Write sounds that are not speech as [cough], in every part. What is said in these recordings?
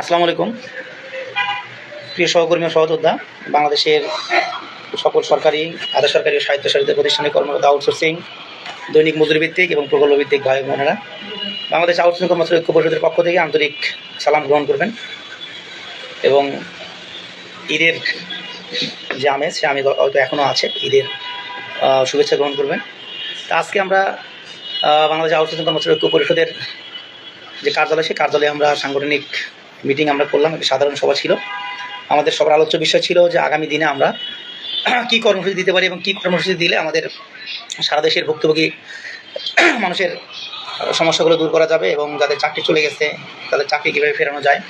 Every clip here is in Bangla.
আসসালামু আলাইকুম। প্রিয় সহকর্মী সহযোদ্ধা, বাংলাদেশের সকল সরকারি, আধা সরকারি স্বায়ত্তশাসিত প্রতিষ্ঠানে কর্মরত আউটসোর্সিং দৈনিক মজুরি ভিত্তিক এবং প্রকল্প ভিত্তিক ভাই বোনেরা, বাংলাদেশ আউটসোর্সিং কর্মচারী ঐক্য পরিষদের পক্ষ থেকে আন্তরিক সালাম গ্রহণ করবেন এবং ঈদের যে আমেজ, সে আমেজ হয়তো এখনও আছে, ঈদের শুভেচ্ছা গ্রহণ করবেন। তা আজকে আমরা বাংলাদেশ আউটসোর্সিং কর্মচারী ঐক্য পরিষদের যে কার্যালয় সেই কার্যালয়ে আমরা সাংগঠনিক মিটিং আমরা করলাম একটা সাধারণ সভা ছিল। আমাদের সবার আলোচ্য বিষয় ছিল যে আগামী দিনে আমরা কী কর্মসূচি দিতে পারি এবং কী কর্মসূচি দিলে আমাদের সারা দেশের ভুক্তভোগী মানুষের সমস্যাগুলো দূর করা যাবে এবং যাদের চাকরি চলে গেছে, তাদের চাকরি কীভাবে ফেরানো যায়,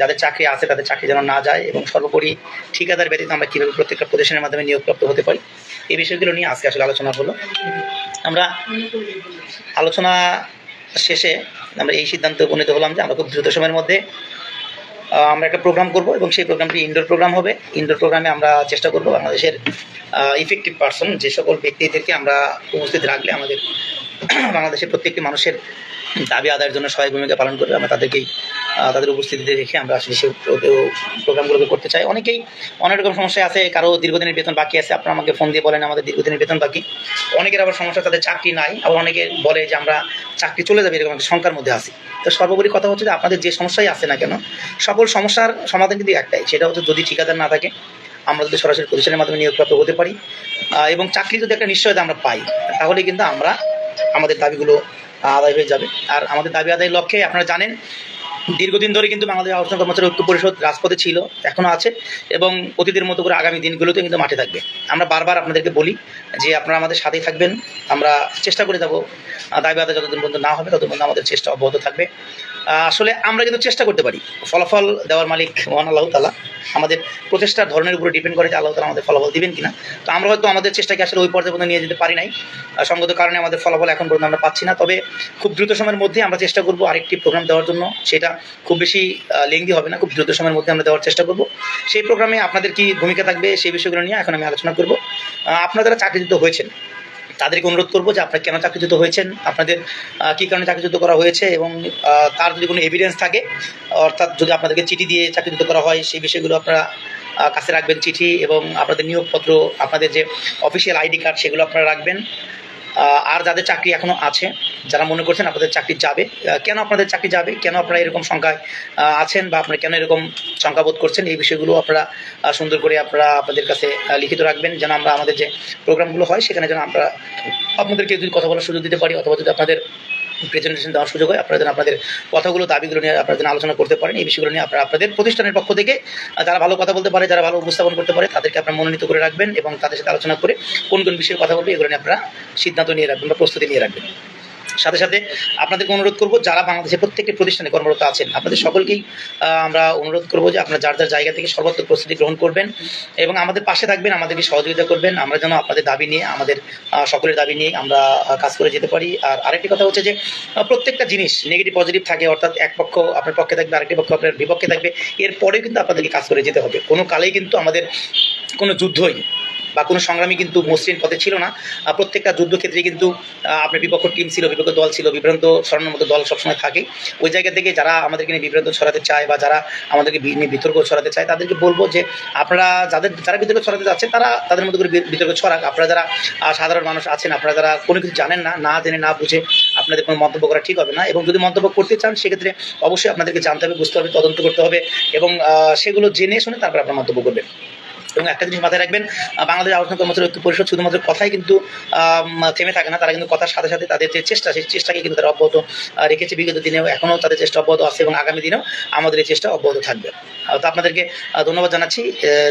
যাদের চাকরি আছে তাদের চাকরি যেন না যায় এবং সর্বোপরি ঠিকাদার ব্যতীত আমরা কীভাবে প্রত্যেকটা প্রতিষ্ঠানের মাধ্যমে নিয়োগপ্রাপ্ত হতে পারি, এই বিষয়গুলো নিয়ে আজকে আসলে আলোচনা হলো। আমরা আলোচনা শেষে আমরা এই সিদ্ধান্তে উপনীত হলাম যে আমরা খুব দ্রুত সময়ের মধ্যে আমরা একটা প্রোগ্রাম করব এবং সেই প্রোগ্রামটি ইনডোর প্রোগ্রাম হবে। ইনডোর প্রোগ্রামে আমরা চেষ্টা করব বাংলাদেশের ইফেক্টিভ পার্সন যে সকল ব্যক্তিদেরকে আমরা উপস্থিত রাখলে আমাদের, বাংলাদেশের প্রত্যেকটি মানুষের দাবি আদায়ের জন্য সহায়ক ভূমিকা পালন করবে। আমরা তাদেরকেই তাদের উপস্থিতিতে রেখে আমরা আসলে সেই প্রোগ্রামগুলোকে করতে চাই। অনেকেই অনেক রকম সমস্যা আছে, কারও দীর্ঘদিনের বেতন বাকি আছে, আপনারা আমাকে ফোন দিয়ে বলেন আমাদের দীর্ঘদিনের বেতন বাকি। অনেকের আবার সমস্যা, তাদের চাকরি নাই, আবার অনেকে বলে যে আমরা চাকরি চলে যাবে, এরকম একটা শঙ্কার মধ্যে আছি। তো সর্বোপরি কথা হচ্ছে যে আপনাদের যে সমস্যাই আছে না কেন, সকল সমস্যার সমাধান কিন্তু একটাই, সেটা হচ্ছে যদি ঠিকাদার না থাকে, আমরা যদি সরাসরি প্রতিষ্ঠানের মাধ্যমে নিয়োগপ্রাপ্ত হতে পারি এবং চাকরি যদি একটা নিশ্চয়তা আমরা পাই, তাহলে কিন্তু আমরা আমাদের দাবিগুলো আদায় হয়ে যাবে। আর আমাদের দাবি আদায়ের লক্ষ্যে আপনারা জানেন দীর্ঘদিন ধরে কিন্তু বাংলাদেশ আলোচনা কর্মচারী ঐক্য পরিষদ রাজপথে ছিল এখনও আছে এবং অতীতের মতো করে আগামী দিনগুলোতে কিন্তু মাঠে থাকবে। আমরা বারবার আপনাদেরকে বলি যে আপনারা আমাদের সাথেই থাকবেন, আমরা চেষ্টা করে যাব দাবি আদায় যতদিন পর্যন্ত না হবে ততদিন আমাদের চেষ্টা অব্যাহত থাকবে। আসলে আমরা কিন্তু চেষ্টা করতে পারি। ফলাফল দেওয়ার মালিক মহান আল্লাহ তালা আমাদের প্রচেষ্টার ধরনের উপরে ডিপেন্ড করে যে আল্লাহ তালা আমাদের ফলাফল দিবেন কিনা। তো আমরা হয়তো আমাদের চেষ্টাকে আসলে ওই পর্যায়ে পর্যন্ত নিয়ে যেতে পারি নাই। সঙ্গত কারণে আমাদের ফলাফল এখন পর্যন্ত আমরা পাচ্ছি না। তবে খুব দ্রুত সময়ের মধ্যে আমরা চেষ্টা করব আরেকটি প্রোগ্রাম দেওয়ার জন্য। সেটা খুব বেশি লেংদি হবে না, খুব দ্রুত সময়ের মধ্যে আমরা দেওয়ার চেষ্টা করব। সেই প্রোগ্রামে আপনাদের কি ভূমিকা থাকবে সেই বিষয়গুলো নিয়ে এখন আমি আলোচনা করব। আপনারা যারা চাকরিচ্যুত হয়েছেন তাদেরকে অনুরোধ করব যে আপনারা কেন চাকরিচ্যুত হয়েছেন? আপনাদের কি কারণে চাকরিচ্যুত করা হয়েছে? এবং তার যদি কোনো এভিডেন্স থাকে, অর্থাৎ যদি আপনাদেরকে চিঠি দিয়ে চাকরিচ্যুত করা হয়, সেই বিষয়গুলো আপনারা কাছে রাখবেন চিঠি এবং আপনাদের নিয়োগপত্র, আপনাদের যে অফিসিয়াল আইডি কার্ড সেগুলো আপনারা রাখবেন। আর যাদের চাকরি এখনও আছে, যারা মনে করছেন আপনাদের চাকরি যাবে কেন আপনাদের চাকরি যাবে, কেন আপনারা এরকম সংখ্যায় আছেন বা আপনারা কেন এরকম সংখ্যাবোধ করছেন, এই বিষয়গুলো আপনারা সুন্দর করে আপনারা আপনাদের কাছে লিখিত রাখবেন, যেন আমরা আমাদের যে প্রোগ্রামগুলো হয়, সেখানে যেন আমরা আপনাদেরকে যদি কথা বলার সুযোগ দিতে পারি, অথবা যদি আপনাদের প্রেজেন্টেশন দেওয়ার সুযোগ হয়। আপনারা যেন আপনাদের কথাগুলো, দাবিগুলো নিয়ে আপনারা যেন আলোচনা করতে পারেন, এই বিষয়গুলো নিয়ে আপনারা আপনাদের প্রতিষ্ঠানের পক্ষ থেকে যারা ভালো কথা বলতে পারে, যারা ভালো উপস্থাপন করতে পারে, তাদেরকে আপনারা মনোনীত করে রাখবেন এবং তাদের সাথে আলোচনা করে কোন কোন বিষয়ে কথা বলবে, এগুলো নিয়ে আপনারা সিদ্ধান্ত নিয়ে রাখবেন বা প্রস্তুতি নিয়ে রাখবেন। সাথে সাথে আপনাদেরকে অনুরোধ করব, যারা বাংলাদেশের প্রত্যেকটি প্রতিষ্ঠানে কর্মরত আছেন, আপনাদের সকলকেই আমরা অনুরোধ করব যে আপনারা যার যার জায়গা থেকে সর্বোচ্চ প্রস্তুতি গ্রহণ করবেন এবং আমাদের পাশে থাকবেন, আমাদেরকে সহযোগিতা করবেন। আমরা যেন আপনাদের দাবি নিয়ে, আমাদের সকলের দাবি নিয়ে আমরা কাজ করে যেতে পারি। আর আরেকটি কথা হচ্ছে যে প্রত্যেকটা জিনিস নেগেটিভ পজিটিভ থাকে, অর্থাৎ এক পক্ষ আপনার পক্ষে থাকবে, আরেকটি পক্ষ আপনার বিপক্ষে থাকবে। এরপরেও কিন্তু আপনাদেরকে কাজ করে যেতে হবে। কোনো কালেই কিন্তু আমাদের কোনো যুদ্ধই বা কোনো সংগ্রামী কিন্তু মসৃণ পথে ছিল না। প্রত্যেকটা যুদ্ধক্ষেত্রে কিন্তু আপনার বিপক্ষ টিম ছিল, বিপক্ষ দল ছিল, বিভ্রান্ত সরানোর মতো দল সবসময় থাকে। ওই জায়গা থেকে যারা আমাদেরকে নিয়ে বিভ্রান্ত ছড়াতে চায় বা যারা আমাদেরকে নিয়ে বিতর্ক ছড়াতে চায়, তাদেরকে বলব যে আপনারা যাদের, যারা বিতর্ক ছড়াতে যাচ্ছে তারা তাদের মধ্যে করে বিতর্ক ছড়াক। আপনারা যারা সাধারণ মানুষ আছেন, আপনারা যারা কোনো কিছু জানেন না না জেনে, না বুঝে আপনাদের কোনো মন্তব্য করা ঠিক হবে না। এবং যদি মন্তব্য করতে চান, সেক্ষেত্রে অবশ্যই আপনাদেরকে জানতে হবে, বুঝতে হবে, তদন্ত করতে হবে এবং সেগুলো জেনে শুনে তারপর আপনার মন্তব্য করবেন। এবং একটা জিনিস মাথায় রাখবেন বাংলাদেশ আলোচনা কর্মচারী ঐক্য পরিষদ শুধুমাত্র কথাই কিন্তু থেমে থাকে না, তারা কিন্তু কথার সাথে সাথে তাদের যে চেষ্টা, সেই চেষ্টাকে কিন্তু তারা অব্যাহত রেখেছে। বিগত দিনেও এখনও তাদের চেষ্টা অব্যাহত আছে এবং আগামী দিনেও আমাদের এই চেষ্টা অব্যাহত থাকবে। তো আপনাদেরকে ধন্যবাদ জানাচ্ছি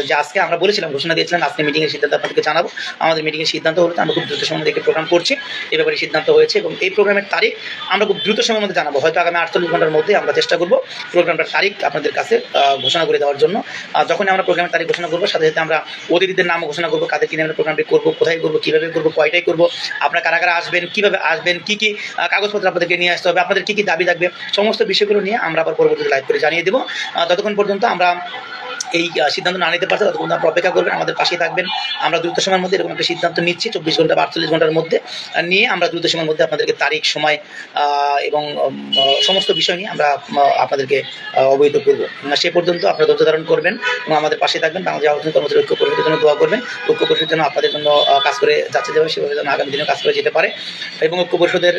যে আজকে আমরা বলেছিলাম, ঘোষণা দিয়েছিলাম, আজকে মিটিংয়ের সিদ্ধান্ত আপনাদেরকে জানাব। আমাদের মিটিংয়ের সিদ্ধান্ত হলো আমরা খুব দ্রুত মধ্যে একটি প্রোগ্রাম করছি, এ ব্যাপারে সিদ্ধান্ত হয়েছে এবং এই প্রোগ্রামের তারিখ আমরা খুব দ্রুত সময়ের মধ্যে জানাব। হয়তো আগামী আটচল্লিশ ঘণ্টার মধ্যে আমরা চেষ্টা করব প্রোগ্রামটার তারিখ আপনাদের কাছে ঘোষণা করে দেওয়ার জন্য। যখন আমরা প্রোগ্রামের তারিখ ঘোষণা করব সাথে সাথে আমরা অতিথিদের নাম ঘোষণা করব, কাদের কিনে আমরা প্রোগ্রামটি করব, কোথায় করব, কীভাবে করব কয়টাই করব, আপনারা কারা কারা আসবেন, কীভাবে আসবেন, কী কী কাগজপত্র আপনাদেরকে নিয়ে আসতে হবে, আপনাদের কী কী দাবি থাকবে, সমস্ত বিষয়গুলো নিয়ে আমরা আবার পরবর্তীতে লাইভ করে জানিয়ে দেবো। ততক্ষণ পর্যন্ত আমরা এই সিদ্ধান্ত না নিতে পারছে, ততক্ষণ আপনারা অপেক্ষা করবেন, আমাদের পাশেই থাকবেন। আমরা দ্রুত সময়ের মধ্যে এরকম একটা সিদ্ধান্ত নিচ্ছি, চব্বিশ ঘণ্টা বা আটচল্লিশ ঘণ্টার মধ্যে নিয়ে আমরা দ্রুত সময়ের মধ্যে আপনাদেরকে তারিখ, সময় এবং সমস্ত বিষয় নিয়ে আমরা আপনাদেরকে অবহিত করব। সে পর্যন্ত আপনারা ধৈর্য ধারণ করবেন এবং আমাদের পাশে থাকবেন। বাংলাদেশ আলোচনা কর্মচারী ঐক্য পরিষদের জন্য দোয়া করবেন। ঐক্য পরিষদের জন্য আপনাদের জন্য কাজ করে যাচ্ছে যাবে সেভাবে যেন আগামী দিনে কাজ করে যেতে পারে। এবং ঐক্য পরিষদের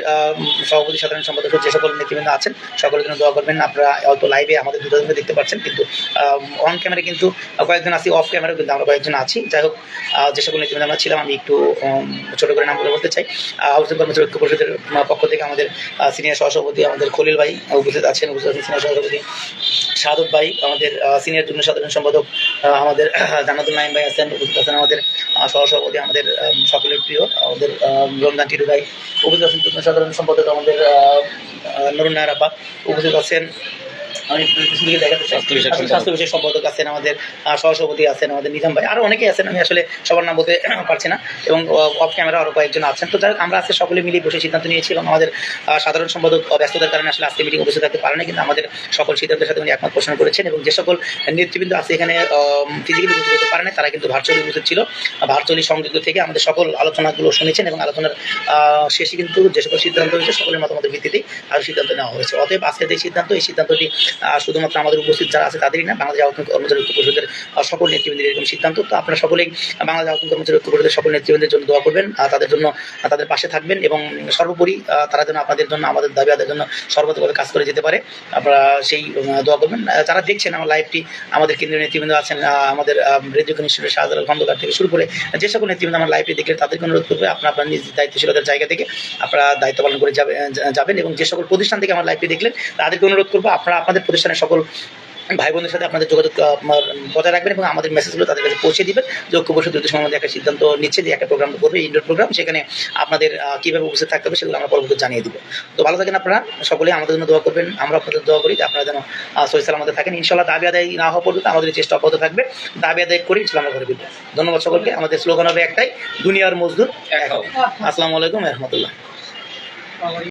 সভাপতি, সাধারণ সম্পাদক যে সকল নেতৃবৃন্দ আছেন, সকলের জন্য দোয়া করবেন। আপনারা হয়তো লাইভে আমাদের দুজনকে দেখতে পাচ্ছেন, কিন্তু অন ক্যামেরা কিন্তু কয়েকজন আছি অফ ক্যামেরাও কিন্তু আমরা কয়েকজন আছি। যাই হোক যে সকল নেতৃবৃন্দ আমরা ছিলাম, আমি একটু ছোট করে নামগুলো বলতে চাই। আলোচনা কর্মচারী ঐক্য পরিষদের পক্ষ থেকে আমাদের সিনিয়র সহসভাপতি আমাদের খলিল ভাই উপস্থিত আছেন উপস্থিত আছেন সিনিয়র সহসভাপতি শাহাদত ভাই, আমাদের সিনিয়র যুগ্ম সাধারণ সম্পাদক আমাদের জানাতুল নাইম ভাই আছেন, উপস্থিত আছেন আমাদের সহসভাপতি আমাদের সকলের প্রিয়, আমাদের রমজান টিটু ভাই, উপস্থিত আছেন যুগ্ম সাধারণ সম্পাদক আমাদের নরুন নায়ার আপা উপস্থিত আছেন আমি পিছন দিকে দেখাতে চাই। স্বাস্থ্য বিষয়ক স্বাস্থ্য বিষয়ক সম্পাদক আছেন আমাদের সহসভাপতি আছেন আমাদের নিজাম ভাই আরও অনেকেই আছেন আমি আসলে সবার নাম বলতে [coughs] পারছি না এবং অফ ক্যামেরা আরও কয়েকজন আছেন। তো যাই হোক, আমরা আজকে সকলে মিলে বসে সিদ্ধান্ত নিয়েছি এবং আমাদের সাধারণ সম্পাদক ব্যস্ততার কারণে আসলে আজকে মিটিং উপস্থিত থাকতে পারে না কিন্তু আমাদের সকল সিদ্ধান্তের সাথে উনি একমত পোষণ করেছেন এবং যে সকল নেতৃবৃন্দ আছে এখানে ফিজিক্যালি উপস্থিত হতে পারে না তারা কিন্তু ভার্চুয়ালি উপস্থিত ছিল। ভার্চুয়ালি সংযুক্ত থেকে আমাদের সকল আলোচনাগুলো শুনেছেন এবং আলোচনার শেষে কিন্তু যে সকল সিদ্ধান্ত হয়েছে সকলের মতামতের ভিত্তিতেই আর সিদ্ধান্ত নেওয়া হয়েছে। অতএব আজকের যে সিদ্ধান্ত এই সিদ্ধান্তটি শুধুমাত্র আমাদের উপস্থিত যারা আছে তাদেরই না, বাংলাদেশ আহ্বান কর্মচারী ঐক্য পরিষদের সকল নেতৃবৃন্দের এরকম সিদ্ধান্ত। তো আপনারা সকলেই বাংলাদেশ আহ্বান কর্মচারী ঐক্য পরিষদের সকল নেতৃবৃন্দের জন্য দোয়া করবেন তাদের জন্য তাদের পাশে থাকবেন এবং সর্বোপরি তারা যেন আপনাদের জন্য, আমাদের দাবি আদায়ের জন্য সর্বতভাবে কাজ করে যেতে পারে। আপনারা সেই দোয়া করবেন। যারা দেখছেন আমার লাইভটি, আমাদের কেন্দ্রীয় নেতৃবৃন্দ আছেন আমাদের রেডিও ইনস্টিটিউটের শাহজালাল খন্দকার থেকে শুরু করে যে সকল নেতৃবৃন্দ আমার লাইভটি দেখলে তাদেরকে অনুরোধ করবে, আপনারা আপনার নিজ দায়িত্বশীলতার জায়গা থেকে আপনারা দায়িত্ব পালন করে যাবে- যাবেন এবং যে সকল প্রতিষ্ঠান থেকে আমার লাইভটি দেখলেন তাদেরকে অনুরোধ করব, আপনারা আপনাদের প্রতিষ্ঠানের সকল ভাই বোনদের সাথে আপনাদের যোগাযোগ বজায় রাখবেন এবং আমাদের মেসেজগুলো তাদের কাছে পৌঁছে দিবেন। যে ঐক্য পরিষদ দ্রুত মধ্যে একটা সিদ্ধান্ত নিচ্ছে যে একটা প্রোগ্রাম করবে ইনডোর প্রোগ্রাম সেখানে আপনাদের কীভাবে উপস্থিত থাকতে হবে সেগুলো আমরা পরবর্তী জানিয়ে দিব। তো ভালো থাকেন আপনারা সকলে আমাদের জন্য দোয়া করবেন আমরা আপনাদের দোয়া করি যে আপনারা যেন সহি সালামতে থাকেন। ইনশাল্লাহ দাবি আদায় না হওয়া পর্যন্ত আমাদের চেষ্টা অব্যাহত থাকবে। দাবি আদায় করে ইনশাল্লাহ আমরা করে দিব ধন্যবাদ সকলকে। আমাদের স্লোগান হবে একটাই দুনিয়ার মজদুর এক। আসসালামু আলাইকুম রহমতুল্লাহ।